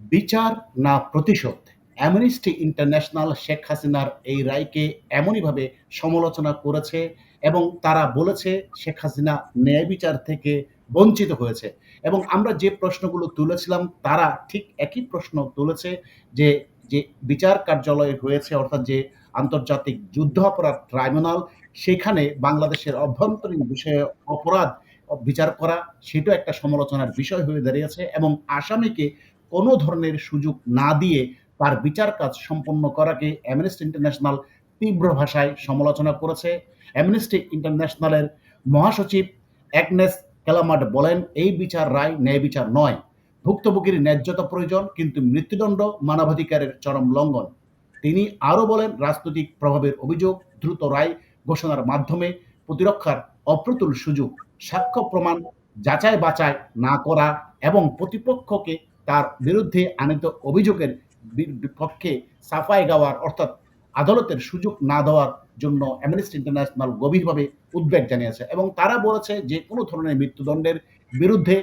বিচার না প্রতিশোধ। অ্যামনিস্টি ইন্টারন্যাশনাল শেখ হাসিনার এই রায়কে এমনইভাবে সমালোচনা করেছে এবং তারা বলেছে শেখ হাসিনা ন্যায় বিচার থেকে বঞ্চিত হয়েছে। এবং আমরা যে প্রশ্নগুলো তুলেছিলাম, তারা ঠিক একই প্রশ্ন তুলেছে যে যে বিচার কার্যালয় হয়েছে, অর্থাৎ যে আন্তর্জাতিক যুদ্ধ অপরাধ ট্রাইব্যুনাল, সেখানে বাংলাদেশের অভ্যন্তরীণ বিষয়ে অপরাধ, বিচার করা, সেটাও একটা সমালোচনার বিষয় হয়ে দাঁড়িয়েছে এবং আসামিকে কোনো ধরনের সুযোগ না দিয়ে তার বিচার কাজ সম্পন্ন করাকে অ্যামনেস্টি ইন্টারন্যাশনাল তীব্র ভাষায় সমালোচনা করেছে। অ্যামনেস্টি ইন্টারন্যাশনালের মহাসচিব অ্যাগনেস ক্যালামার্ড বলেন, এই বিচার রায় ন্যায় বিচার নয়। ভুক্তভোগীর ন্যায্যতা প্রয়োজন, কিন্তু মৃত্যুদণ্ড মানবাধিকারের চরম লঙ্ঘন। তিনি আরও বলেন, রাজনৈতিক প্রভাবের অভিযোগ দ্রুত রায় ঘোষণার মাধ্যমে প্রতিরক্ষার অপ্রতুল সুযোগ, সাক্ষ্য প্রমাণ যাচাই বাছাই না করা এবং প্রতিপক্ষকে তার বিরুদ্ধে আনিত অভিযোগের বিপক্ষে সাফাই গাওয়ার অর্থাৎ আদালতের সুযোগ না দেওয়ার জন্য অ্যামনেস্টি ইন্টারন্যাশনাল গভীরভাবে উদ্বেগ জানিয়েছে এবং তারা বলেছে যে কোনো ধরনের মৃত্যুদণ্ডের বিরুদ্ধে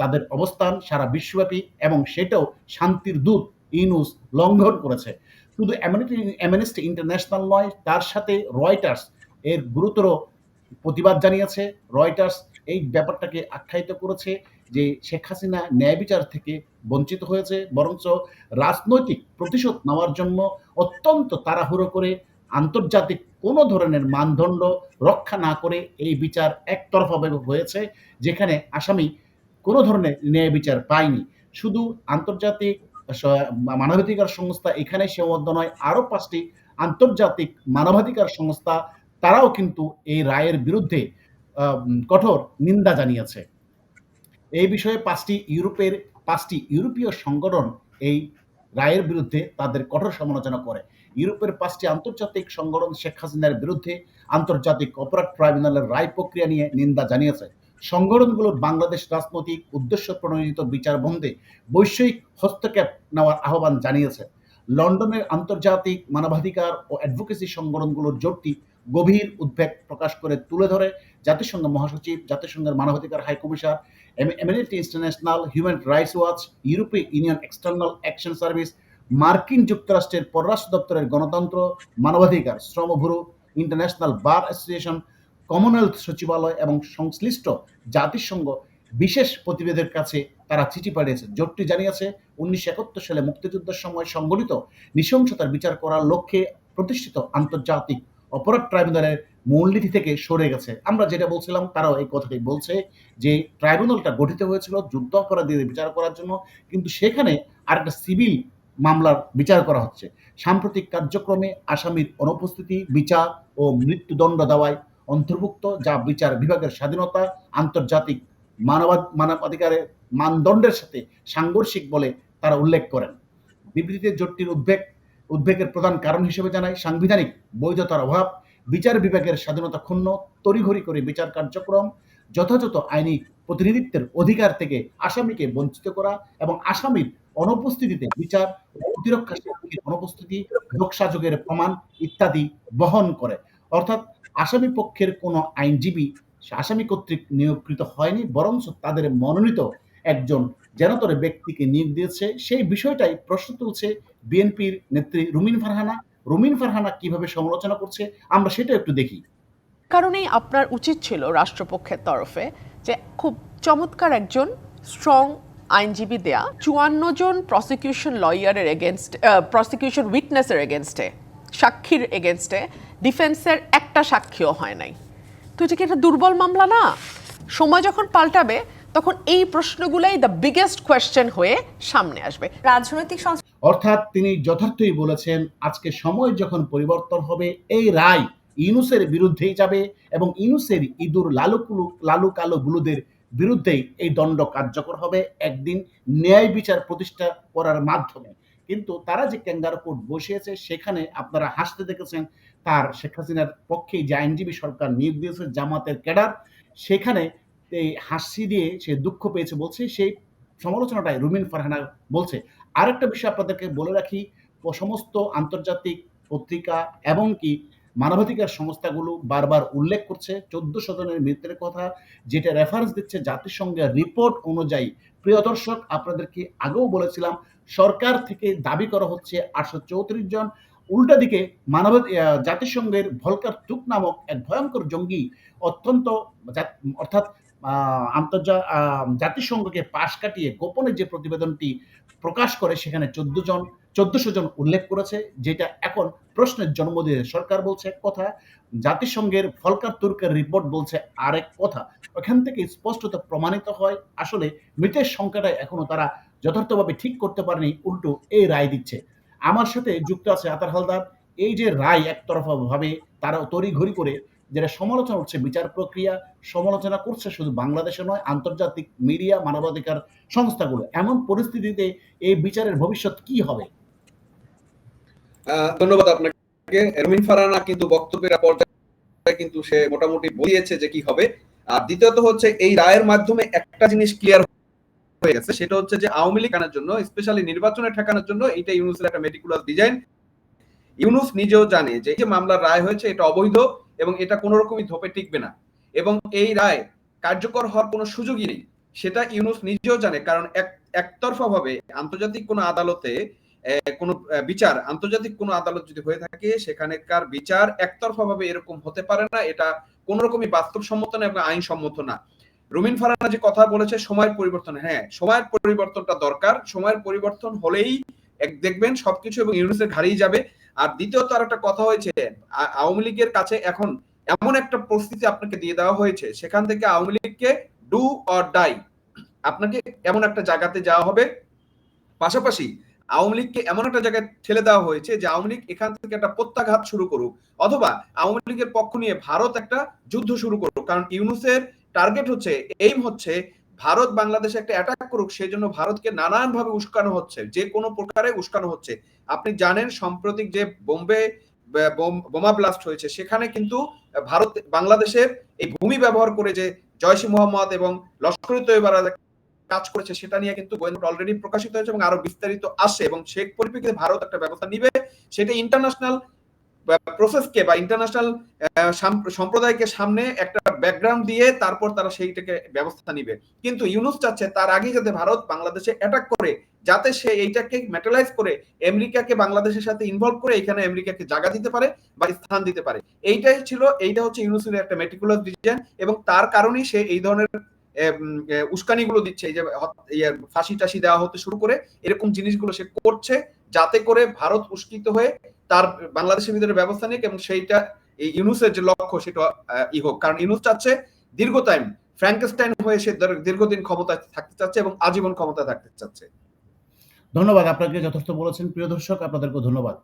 তাদের অবস্থান সারা বিশ্বব্যাপী এবং সেটাও শান্তির দূত ইনুস লঙ্ঘন করেছে। শুধু অ্যামনেস্টি ইন্টারন্যাশনাল নয়, তার সাথে রয়টার্স এর গুরুতর প্রতিবাদ জানিয়েছে রয়টার্স এই ব্যাপারটাকে আখ্যায়িত করেছে যে শেখ হাসিনা ন্যায় বিচার থেকে বঞ্চিত হয়েছে, বরঞ্চ রাজনৈতিক প্রতিশোধ নেওয়ার জন্য অত্যন্ত তাড়াহুড়ো করে আন্তর্জাতিক কোনো ধরনের মানদণ্ড রক্ষা না করে এই বিচার একতরফাভাবে হয়েছে, যেখানে আসামি কোনো ধরনের ন্যায় বিচার পায়নি। শুধু আন্তর্জাতিক মানবাধিকার সংস্থা এখানে সীমাবদ্ধ নয়, আরও পাঁচটি আন্তর্জাতিক মানবাধিকার সংস্থা তারাও কিন্তু এই রায়ের বিরুদ্ধে কঠোর নিন্দা জানিয়েছে। এই বিষয়ে পাঁচটি ইউরোপের, পাঁচটি ইউরোপীয় সংগঠন এই রায়ের বিরুদ্ধে তাদের কঠোর সমালোচনা করে। ইউরোপের পাঁচটি আন্তর্জাতিক সংগঠন শেখ হাসিনার বিরুদ্ধে আন্তর্জাতিক অপরাধ ট্রাইব্যুনালের রায় প্রক্রিয়া নিয়ে নিন্দা জানিয়েছে। সংগঠনগুলোর বাংলাদেশ রাজনৈতিক উদ্দেশ্য প্রণোদিত বিচার বন্ধে বৈষয়িক হস্তক্ষেপ নেওয়ার আহ্বান জানিয়েছে। লন্ডনের আন্তর্জাতিক মানবাধিকার ও অ্যাডভোকেসি সংগঠনগুলোর জোটটি গভীর উদ্বেগ প্রকাশ করে তুলে ধরে জাতিসংঘ মহাসচিব, জাতিসংঘের মানবাধিকার high commissioner Amnesty international human rights watch, ইউরোপীয় ইউনিয়ন এক্সটার্নাল অ্যাকশন সার্ভিস, মার্কিন যুক্তরাষ্ট্রের পররাষ্ট্র দপ্তরের গণতন্ত্র, মানবাধিকার, শ্রমভুরু, ইন্টারন্যাশনাল বার অ্যাসোসিয়েশন, কমনওয়েলথ সচিবালয় এবং সংশ্লিষ্ট জাতিসংঘ বিশেষ প্রতিবেদের কাছে তারা চিঠি পাঠিয়েছে। জোটটি জানিয়েছে, উনিশশো একাত্তর সালে মুক্তিযুদ্ধের সময় সংগঠিত নৃশংসতার বিচার করার লক্ষ্যে প্রতিষ্ঠিত আন্তর্জাতিক অপরাধ ট্রাইব্যুনালের মূলনীতি থেকে সরে গেছে। আমরা যেটা বলছিলাম, তারাও এই কথাটি বলছে যে ট্রাইব্যুনালটা গঠিত হয়েছিল যুদ্ধ অপরাধীদের বিচার করার জন্য, কিন্তু সেখানে আরেকটা সিভিল মামলার বিচার করা হচ্ছে। সাম্প্রতিক কার্যক্রমে আসামির অনুপস্থিতি, বিচার ও মৃত্যুদণ্ড দেওয়ায় অন্তর্ভুক্ত, যা বিচার বিভাগের স্বাধীনতা, আন্তর্জাতিক মানবাধ, মানবাধিকারের মানদণ্ডের সাথে সাংঘর্ষিক বলে তারা উল্লেখ করেন। বিবৃতিতে জোটটির উদ্বেগ উদ্বেগের প্রধান কারণ হিসেবে জানায়, সাংবিধানিক বৈধতার অভাব, বিচার বিভাগের স্বাধীনতা ক্ষুণ্ণ, তড়িঘড়ি করে বিচার কার্যক্রম, যথাযথ আইনি প্রতিনিধিত্বের অধিকার থেকে আসামিকে বঞ্চিত করা এবং আসামির অনুপস্থিতিতে বিচার প্রতিরক্ষা সাক্ষীর অনুপস্থিতি যোগসাযোগের প্রমাণ ইত্যাদি বহন করে। অর্থাৎ আসামি পক্ষের কোনো আইনজীবী আসামি কর্তৃক নিয়োগকৃত হয়নি, বরঞ্চ তাদের মনোনীত একজন জেনতরে ব্যক্তিকে নিয়োগ দিয়েছে, সেই বিষয়টাই প্রশ্ন তুলছে বিএনপির নেত্রী রুমিন ফারহানা। রুমিন ফারহানা কীভাবে সমালোচনা করছে, আমরা সেটা একটু দেখি। কারণেই আপনার উচিত ছিল রাষ্ট্রপক্ষের তরফে যে খুব চমৎকার একজন স্ট্রং আইনজীবী দেয়া, চুয়ান্ন জন প্রসিকিউশন লয়ারের এগেনস্ট প্রসিকিউশন উইটনেসের এগেনস্টে সাক্ষীর এগেনস্টে ডিফেন্সের একটা সাক্ষীও হয় নাই। তো এটা কি একটা দুর্বল মামলা না? সময় যখন পাল্টাবে তখন এই প্রশ্নগুলাই দ্য বিগেস্ট কোয়েশ্চেন হয়ে সামনে আসবে। রাজনৈতিক অর্থাৎ তিনি যথার্থই বলেছেন আজকে সময় যখন পরিবর্তন হবে এই রায় ইনুসের বিরুদ্ধেই যাবে এবং ইনুসের ইঁদুর লালুকুলু লালু কালো বুলুদের বিরুদ্ধেই এই দণ্ড কার্যকর হবে। একদিন ন্যায় বিচার প্রতিষ্ঠা করার মাধ্যমে। কিন্তু তারা যে ক্যাঙ্গার কোর্ট বসিয়েছে সেখানে আপনারা হাসতে দেখেছেন তার শেখ হাসিনার পক্ষে যে আইনজীবী সরকার নিয়োগ দিয়েছে জামাতের ক্যাডার সেখানে এই হাসি দিয়ে সে দুঃখ পেয়েছে বলছে, সেই সমালোচনাটাই রুমিন ফারহানা বলছে, আরেকটা বিষয় আপনাদেরকে বলে রাখি, সমস্ত আন্তর্জাতিক পত্রিকা এবং কি মানবাধিকার সংস্থাগুলো বারবার উল্লেখ করছে, চোদ্দ জনের মৃত্যুর কথা যেটা রেফারেন্স দিচ্ছে জাতিসংঘের রিপোর্ট অনুযায়ী। প্রিয় দর্শক, আপনাদেরকে আগেও বলেছিলাম, সরকার থেকে দাবি করা হচ্ছে আটশো চৌত্রিশ জন উল্টা দিকে মানব জাতিসংঘের ভলকার তুক নামক এক ভয়ঙ্কর জঙ্গি অত্যন্ত অর্থাৎ আহ, আন্তর্জা আহ, জাতিসংঘকে পাশ কাটিয়ে গোপনে যে প্রতিবেদনটি প্রকাশ করে সেখানে চোদ্দ জন চোদ্দশো জন উল্লেখ করেছে যেটা এখন প্রশ্নের জন্ম দিয়ে সরকার বলছে এক কথা জাতিসংঘের ফলকার তুর্কের রিপোর্ট বলছে আরেক কথা। ওখান থেকে স্পষ্টত প্রমাণিত হয় আসলে মৃতের সংখ্যাটা এখনও তারা যথার্থভাবে ঠিক করতে পারেনি উল্টো এই রায় দিচ্ছে। আমার সাথে যুক্ত আছে আতার হালদার। এই যে রায় একতরফা ভাবে তারা তড়িঘড়ি করে যেটা সমালোচনা হচ্ছে বিচার প্রক্রিয়া সমালোচনা করছে শুধু বাংলাদেশে নয়, আন্তর্জাতিক মিডিয়া মানবাধিকার সংস্থাগুলো। এমন পরিস্থিতিতে এই বিচারের ভবিষ্যৎ কি হবে? ধন্যবাদ আপনাকে। এরমিন ফারানা কিন্তু বক্তব্যের পর্যায়ে কিন্তু সে মোটামুটি বলিয়েছে যে কি হবে। আর দ্বিতীয়ত হচ্ছে, এই রায়ের মাধ্যমে একটা জিনিস ক্লিয়ার হয়ে গেছে, সেটা হচ্ছে যে আওয়ামী লীগ আনার জন্য স্পেশালি নির্বাচনে ঠেকানোর জন্য এইটা ইউনুসের একটা মেটিকুলাস ডিজাইন ইউনুস নিজেও জানে যে এই যে মামলার রায় হয়েছে, এটা অবৈধ। এবং এটা কোনো রকমই ধোপে টিকবে না। এবং এই রায় কার্যকর হওয়ার কোনো সুযোগই নেই। সেটা ইউনুস নিজেও জানে, কারণ এক একতরফা ভাবে আন্তর্জাতিক কোনো আদালতে কোনো বিচার, আন্তর্জাতিক কোনো আদালত যদি হয়ে থাকে, সেখানেকার বিচার একতরফা ভাবে এরকম হতে পারে না। এটা কোন রকমই বাস্তবসম্মত না এবং আইনসম্মত না। রুমিন ফারানা যে কথা বলেছে, সময়ের পরিবর্তন হ্যাঁ সময়ের পরিবর্তনটা দরকার। সময়ের পরিবর্তন হলেই দেখবেন সবকিছু এবং ইউনুসের ঘাড়েই যাবে। আর দ্বিতীয়ত আর একটা কথা হয়েছে আওয়ামী লীগের কাছে এখন এমন একটা পরিস্থিতি আপনাকে দিয়ে দেওয়া হয়েছে, সেখান থেকে আওয়ামী লীগকে ডু অর ডাই আপনাকে এমন একটা জায়গাতে যাওয়া হবে। পাশাপাশি আওয়ামী লীগকে এমন একটা জায়গায় ঠেলে দেওয়া হয়েছে যে আওয়ামী লীগ এখান থেকে একটা প্রত্যাঘাত শুরু করুক, অথবা আওয়ামী লীগের পক্ষ নিয়ে ভারত একটা যুদ্ধ শুরু করুক, কারণ ইউনুসের টার্গেট হচ্ছে এইম হচ্ছে ভারত বাংলাদেশে একটা অ্যাটাক করুক, সেই জন্য ভারতকে নানান ভাবে উস্কানো হচ্ছে, যে কোনো প্রকারে উস্কানো হচ্ছে। আপনি জানেন, সাম্প্রতিক যে বোম্বে বোমা ব্লাস্ট হয়েছে, সেখানে কিন্তু ভারত, বাংলাদেশের এই ভূমি ব্যবহার করে যে জয়সি মোহাম্মদ এবং লস্কর তৈবার কাজ করেছে, সেটা নিয়ে কিন্তু গোয়েন্দা অলরেডি প্রকাশিত হয়েছে এবং আরও বিস্তারিত আসে এবং সেই পরিপ্রেক্ষিতে ভারত একটা ব্যবস্থা নিবে। সেটা ইন্টারন্যাশনাল প্রসেসকে বা ইন্টারন্যাশনাল সম্প্রদায়কে সামনে একটা ব্যাকগ্রাউন্ড দিয়ে তারপর তারা সেইটাকে ব্যবস্থা নিবে। কিন্তু ইউনুস চাচ্ছে তার আগে যাতে ভারত বাংলাদেশে অ্যাটাক করে, যাতে সে এইটাকে মেটালাইজ করে, আমেরিকাকে বাংলাদেশের সাথে ইনভলভ করে এখানে আমেরিকাকে জায়গা দিতে পারে বা স্থান দিতে পারে। এইটাই ছিল, এইটা হচ্ছে ইউনুসের একটা মেটিকুলার ডিজাইন এবং তার কারণেই সে এই ধরনের উস্কানিগুলো দিচ্ছে। এই যে ইয়ে ফাঁসি টাসি দেওয়া হতে শুরু করে, এরকম জিনিসগুলো সে করছে যাতে করে ভারত উস্কিত হয়ে তার বাংলাদেশের ভিতরে ব্যবস্থা নিক এবং সেইটা এই ইউনুসের যে লক্ষ্য সেটা ই হোক। কারণ ইউনুস চাচ্ছে দীর্ঘ টাইম ফ্র্যাঙ্কস্টাইন হয়ে সে দীর্ঘদিন ক্ষমতায় থাকতে চাচ্ছে এবং আজীবন ক্ষমতায় থাকতে চাচ্ছে। ধন্যবাদ, আপনাকে যথেষ্ট বলেছেন। প্রিয় দর্শক আপনাদেরকে ধন্যবাদ।